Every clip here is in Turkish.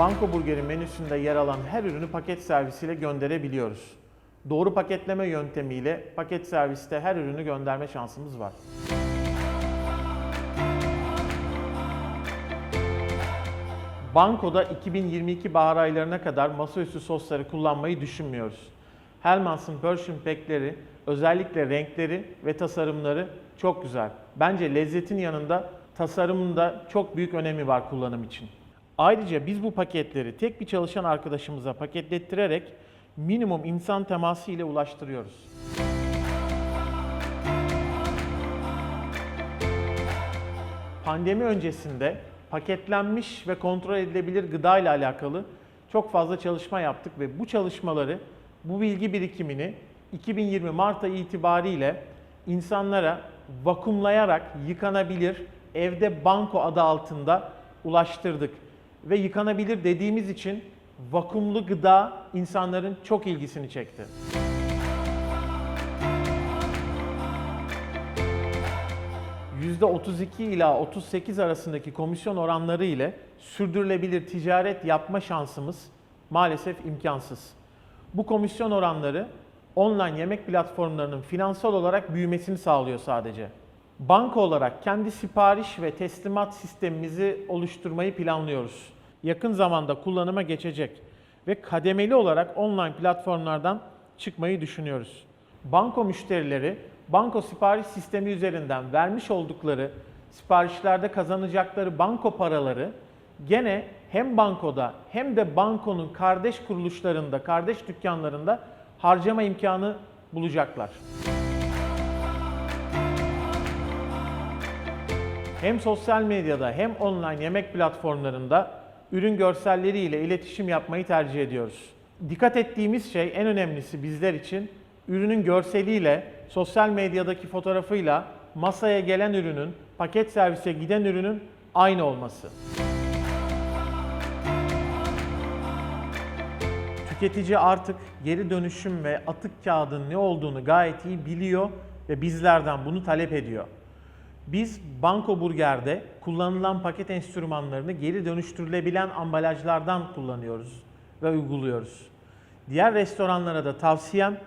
Banko Burger'in menüsünde yer alan her ürünü paket servisiyle gönderebiliyoruz. Doğru paketleme yöntemiyle paket serviste her ürünü gönderme şansımız var. Banko'da 2022 bahar aylarına kadar masaüstü sosları kullanmayı düşünmüyoruz. Hellmann's'ın Persian Pack'leri, özellikle renkleri ve tasarımları çok güzel. Bence lezzetin yanında tasarımın da çok büyük önemi var kullanım için. Ayrıca biz bu paketleri tek bir çalışan arkadaşımıza paketlettirerek minimum insan teması ile ulaştırıyoruz. Pandemi öncesinde paketlenmiş ve kontrol edilebilir gıda ile alakalı çok fazla çalışma yaptık ve bu çalışmaları, bu bilgi birikimini 2020 Mart ayı itibariyle insanlara vakumlayarak yıkanabilir evde banko adı altında ulaştırdık. Ve yıkanabilir dediğimiz için vakumlu gıda insanların çok ilgisini çekti. %32 ila 38 arasındaki komisyon oranları ile sürdürülebilir ticaret yapma şansımız maalesef imkansız. Bu komisyon oranları online yemek platformlarının finansal olarak büyümesini sağlıyor sadece. Banka olarak kendi sipariş ve teslimat sistemimizi oluşturmayı planlıyoruz. Yakın zamanda kullanıma geçecek ve kademeli olarak online platformlardan çıkmayı düşünüyoruz. Banko müşterileri banko sipariş sistemi üzerinden vermiş oldukları siparişlerde kazanacakları banko paraları gene hem bankoda hem de bankonun kardeş kuruluşlarında, kardeş dükkanlarında harcama imkanı bulacaklar. Hem sosyal medyada hem online yemek platformlarında ürün görselleriyle iletişim yapmayı tercih ediyoruz. Dikkat ettiğimiz şey en önemlisi bizler için ürünün görseliyle, sosyal medyadaki fotoğrafıyla masaya gelen ürünün, paket servise giden ürünün aynı olması. Tüketici artık geri dönüşüm ve atık kağıdın ne olduğunu gayet iyi biliyor ve bizlerden bunu talep ediyor. Biz Banko Burger'de kullanılan paket enstrümanlarını geri dönüştürülebilen ambalajlardan kullanıyoruz ve uyguluyoruz. Diğer restoranlara da tavsiyem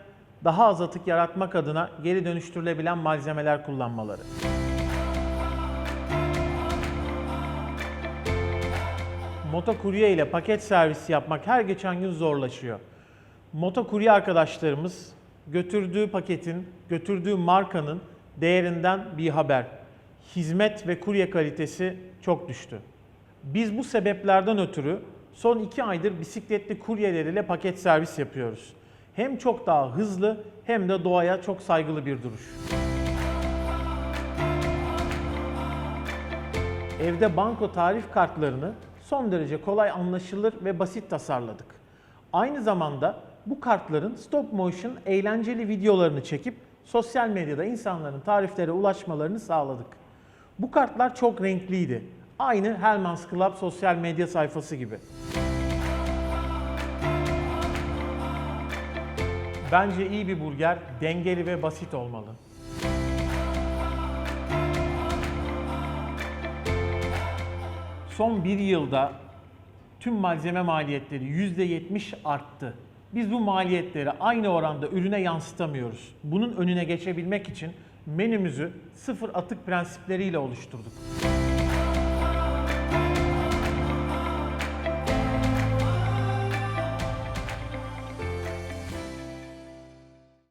daha az atık yaratmak adına geri dönüştürülebilen malzemeler kullanmaları. Motokurye ile paket servisi yapmak her geçen gün zorlaşıyor. Motokurye arkadaşlarımız götürdüğü paketin, götürdüğü markanın değerinden bir haber. Hizmet ve kurye kalitesi çok düştü. Biz bu sebeplerden ötürü son iki aydır bisikletli kuryeleriyle paket servis yapıyoruz. Hem çok daha hızlı hem de doğaya çok saygılı bir duruş. Evde banko tarif kartlarını son derece kolay anlaşılır ve basit tasarladık. Aynı zamanda bu kartların stop motion eğlenceli videolarını çekip sosyal medyada insanların tariflere ulaşmalarını sağladık. Bu kartlar çok renkliydi. Aynı Hellmann's Club sosyal medya sayfası gibi. Bence iyi bir burger dengeli ve basit olmalı. Son bir yılda tüm malzeme maliyetleri %70 arttı. Biz bu maliyetleri aynı oranda ürüne yansıtamıyoruz. Bunun önüne geçebilmek için menümüzü sıfır atık prensipleriyle oluşturduk.